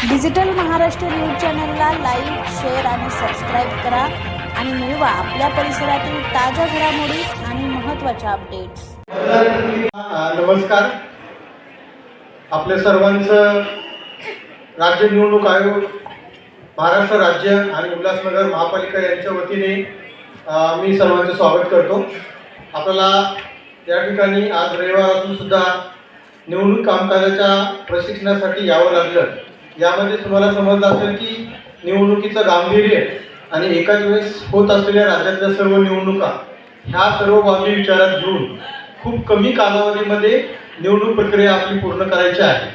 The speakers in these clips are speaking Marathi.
डिजिटल महाराष्ट्र न्यूज चॅनलला लाईक शेअर आणि सबस्क्राईब करा आणि मिळवा आपल्या परिसरातील ताज्या घडामोडी आणि महत्त्वाच्या अपडेट्स नमस्कार. आपल्या सर्वांचं राज्य निवडणूक आयोग महाराष्ट्र राज्य आणि उल्हासनगर महापालिका यांच्या वतीने मी सर्वांचं स्वागत करतो. आपल्याला या ठिकाणी आज रविवार असून सुद्धा निवडणूक कामकाजाच्या प्रशिक्षणासाठी यावं लागलं. यामध्ये तुम्हाला समजलं असेल की निवडणुकीचं गांभीर्य आणि एकाच वेळेस होत असलेल्या राज्यातल्या सर्व निवडणुका ह्या सर्व बाबी विचारात घेऊन खूप कमी कालावधीमध्ये निवडणूक प्रक्रिया आपली पूर्ण करायची आहे.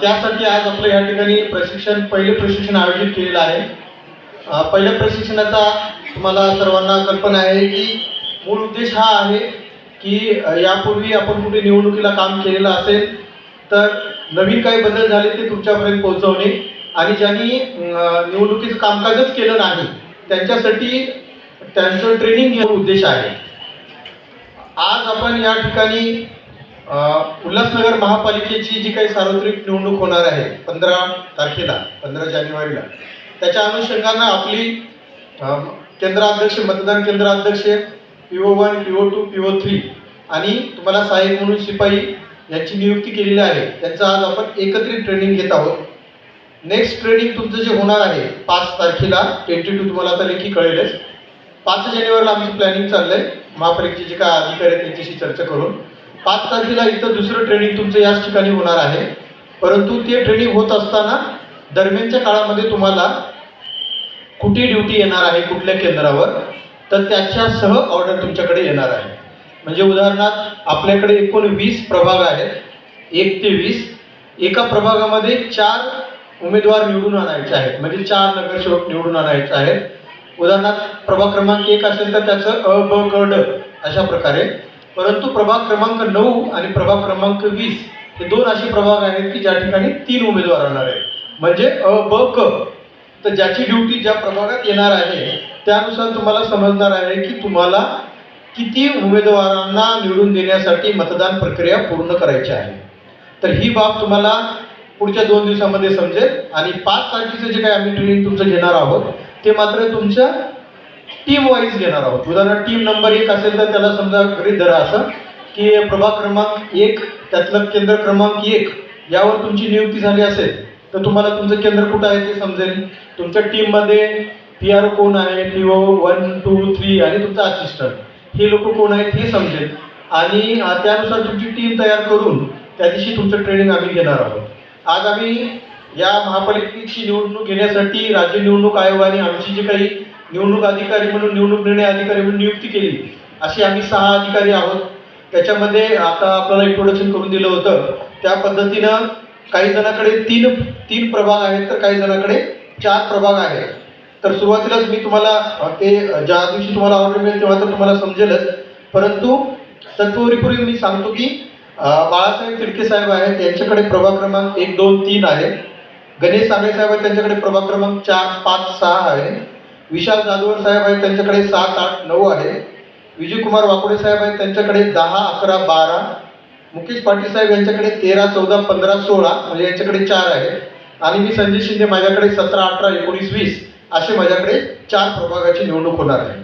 त्यासाठी आज आपलं या ठिकाणी प्रशिक्षण पहिले प्रशिक्षण आयोजित केलेलं आहे. पहिल्या प्रशिक्षणाचा तुम्हाला सर्वांना कल्पना आहे की मूळ उद्देश हा आहे की यापूर्वी आपण कुठे निवडणुकीला काम केलेलं असेल तर नवीन काही बदल झाले ते तुमच्यापर्यंत पोहोचवणे आणि ज्यांनी निवडणुकीचं कामकाजच केलं नाही त्यांच्यासाठी त्यांचं ट्रेनिंग घेऊन उद्देश आहे. आज आपण या ठिकाणी उल्हासनगर महापालिकेची जी काही सार्वत्रिक निवडणूक होणार आहे पंधरा तारखेला पंधरा जानेवारीला त्याच्या अनुषंगानं आपली केंद्राध्यक्ष मतदान केंद्राध्यक्ष P O one P O two P O three आणि तुम्हाला सहाय्यक म्हणून शिपाई यांची नियुक्ती केलेली आहे. त्यांचं आज आपण एकत्रित ट्रेनिंग घेत आहोत. नेक्स्ट ट्रेनिंग तुमचं जे होणार आहे पाच तारखेला ट्वेंटी टू तुम्हाला आता लेखी कळेलच. पाच जानेवारीला आमचं प्लॅनिंग चाललं आहे महापालिकेचे जे काय अधिकारी आहेत त्यांच्याशी चर्चा करून. पाच तारखेला इथं दुसरं ट्रेनिंग तुमचं याच ठिकाणी होणार आहे. परंतु ते ट्रेनिंग होत असताना दरम्यानच्या काळामध्ये तुम्हाला कुठे ड्युटी येणार आहे कुठल्या केंद्रावर तर त्याच्यासह ऑर्डर तुमच्याकडे येणार आहे. म्हणजे उदाहरणार्थ आपल्याकडे एकूण वीस प्रभाग आहेत. एक ते वीस. एका प्रभागामध्ये चार उमेदवार निवडून आणायचे आहेत. म्हणजे चार नगरसेवक निवडून आणायचे आहेत. उदाहरणार्थ प्रभाग क्रमांक एक असेल तर त्याचं अ ब क ड अशा प्रकारे. परंतु प्रभाग क्रमांक नऊ आणि प्रभाग क्रमांक वीस हे दोन असे प्रभाग आहेत की ज्या ठिकाणी तीन उमेदवार राहणार आहेत. म्हणजे अ ब क तर ज्याची ड्युटी ज्या प्रभागात येणार आहे त्यानुसार तुम्हाला समजणार आहे की तुम्हाला किती उमेदवारांना निवडून देण्यासाठी मतदान प्रक्रिया पूर्ण करायची आहे? तर ही बाब तुम्हाला पुढच्या दोन दिवसामध्ये समजेल. आणि पाच तारखेचं जे काही आम्ही ट्रेनिंग तुमचं घेणार आहोत ते मात्र तुमच्या टीम वाईज घेणार आहोत. उदाहरण टीम नंबर एक असेल तर त्याला समजा गृहीत धरा असं की प्रभाग क्रमांक एक त्यातलं केंद्र क्रमांक एक यावर तुमची नियुक्ती झाली असेल तर तुम्हाला तुमचं केंद्र कुठं आहे ते समजेल. तुमच्या टीममध्ये पी आर कोण आहे? P O one two three आणि तुमचा असिस्टंट हे लोक कोण आहेत हे समजेल. आणि त्यानुसार तुमची टीम तयार करून त्या दिवशी तुमचं ट्रेनिंग आम्ही घेणार आहोत. आज आम्ही या महापालिकेची निवडणूक घेण्यासाठी राज्य निवडणूक आयोगाने आमची जी काही निवडणूक अधिकारी म्हणून निवडणूक निर्णय अधिकारी म्हणून नियुक्ती केली अशी आम्ही सहा अधिकारी आहोत. त्याच्यामध्ये आता आपल्याला इंट्रोडक्शन करून दिलं होतं. त्या पद्धतीनं काही जणांकडे तीन तीन प्रभाग आहेत तर काही जणांकडे चार प्रभाग आहेत. तर सुरुवातीलाच मी तुम्हाला ते ज्या दिवशी तुम्हाला ऑर्डर मिळेल तेव्हा तर तुम्हाला समजेलच. परंतु तत्वरीपूर्वी मी सांगतो की बाळासाहेब तिडके साहेब आहेत यांच्याकडे प्रभाग क्रमांक एक दोन तीन आहे. गणेश साबळे साहेब आहेत त्यांच्याकडे प्रभाग क्रमांक चार पाच सहा आहे. विशाल जाधवर साहेब आहेत त्यांच्याकडे सात आठ नऊ आहे. विजयकुमार वाकोडे साहेब आहेत त्यांच्याकडे दहा अकरा बारा. मुकेश पाटील साहेब यांच्याकडे तेरा चौदा पंधरा सोळा म्हणजे यांच्याकडे चार आहे. आणि मी संजय शिंदे माझ्याकडे सतरा अठरा एकोणीस वीस. असे माझ्याकडे चार प्रभागाची निवडणूक होणार आहे.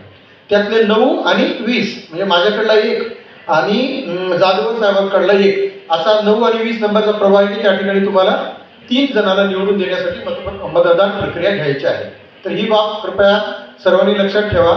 त्यातले नऊ आणि वीस म्हणजे माझ्याकडला एक आणि जाधव साहेबांकडला एक. असा नऊ आणि वीस नंबरचा प्रभाग आहे की त्या ठिकाणी तुम्हाला तीन जणांना निवडून देण्यासाठी मतदान प्रक्रिया घ्यायची आहे. तर ही बाब कृपया सर्वांनी लक्षात ठेवा.